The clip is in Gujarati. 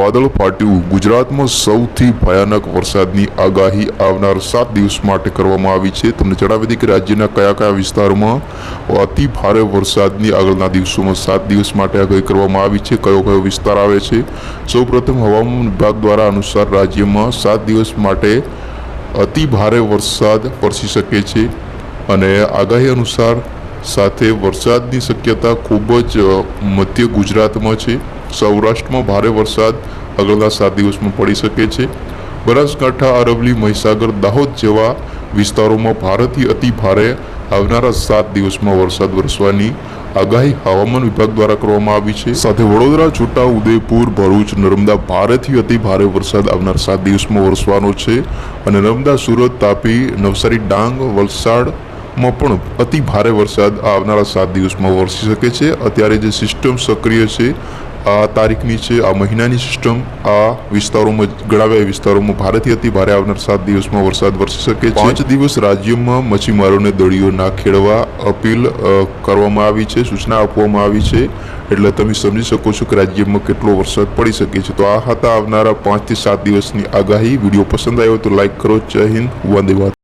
વાદળ ફાટ્યું. ગુજરાતમાં સૌથી ભયાનક વરસાદની આગાહી આવનાર સાત દિવસ માટે કરવામાં આવી છે. તમને જણાવી દઈએ કે રાજ્યના કયા કયા વિસ્તારોમાં અતિ ભારે વરસાદની આગળના દિવસોમાં સાત દિવસ માટે આગાહી કરવામાં આવી છે. કયો કયો વિસ્તાર આવે છે? સૌપ્રથમ હવામાન વિભાગ દ્વારા અનુસાર રાજ્યમાં સાત દિવસ માટે અતિ ભારે વરસાદ વરસી શકે છે અને આગાહી અનુસાર સાથે વરસાદની શક્યતા ખૂબ જ મધ્ય ગુજરાતમાં છે. સૌરાષ્ટ્રમાં ભારે વરસાદ આગળના સાત દિવસમાં પડી શકે છે. બનાસકાંઠા, અરવલ્લી, મહીસાગર, દાહોદ જેવા વિસ્તારોમાં ભારેથી અતિ ભારે આવનારા સાત દિવસમાં વરસાદ વરસવાની આગાહી હવામાન વિભાગ દ્વારા કરવામાં આવી છે. સાથે વડોદરા, છોટા, ઉદયપુર, ભરૂચ, નર્મદા ભારેથી અતિ ભારે વરસાદ આવનાર સાત દિવસમાં વરસવાનો છે અને નર્મદા, સુરત, તાપી, નવસારી, ડાંગ વલસાડમાં પણ અતિ ભારે વરસાદ આવનારા સાત દિવસમાં વરસી શકે છે. અત્યારે જે સિસ્ટમ સક્રિય છે આ તારીખની છે આ મહિનાની સિસ્ટમ આ વિસ્તારોમાં, ગણાવ્યા વિસ્તારોમાં ભારેથી અતિ ભારે આવનાર સાત દિવસમાં વરસાદ વરસી શકે છે. પાંચ દિવસ રાજ્યમાં મચ્છીમારોને દળીઓ ના ખેડવા અપીલ કરવામાં આવી છે, સૂચના આપવામાં આવી છે. એટલે તમે સમજી શકો છો કે રાજ્યમાં કેટલો વરસાદ પડી શકે છે. તો આ હતા આવનારા પાંચથી સાત દિવસની આગાહી. વીડિયો પસંદ આવ્યો તો લાઇક કરો. જય હિન્દ. વંદે.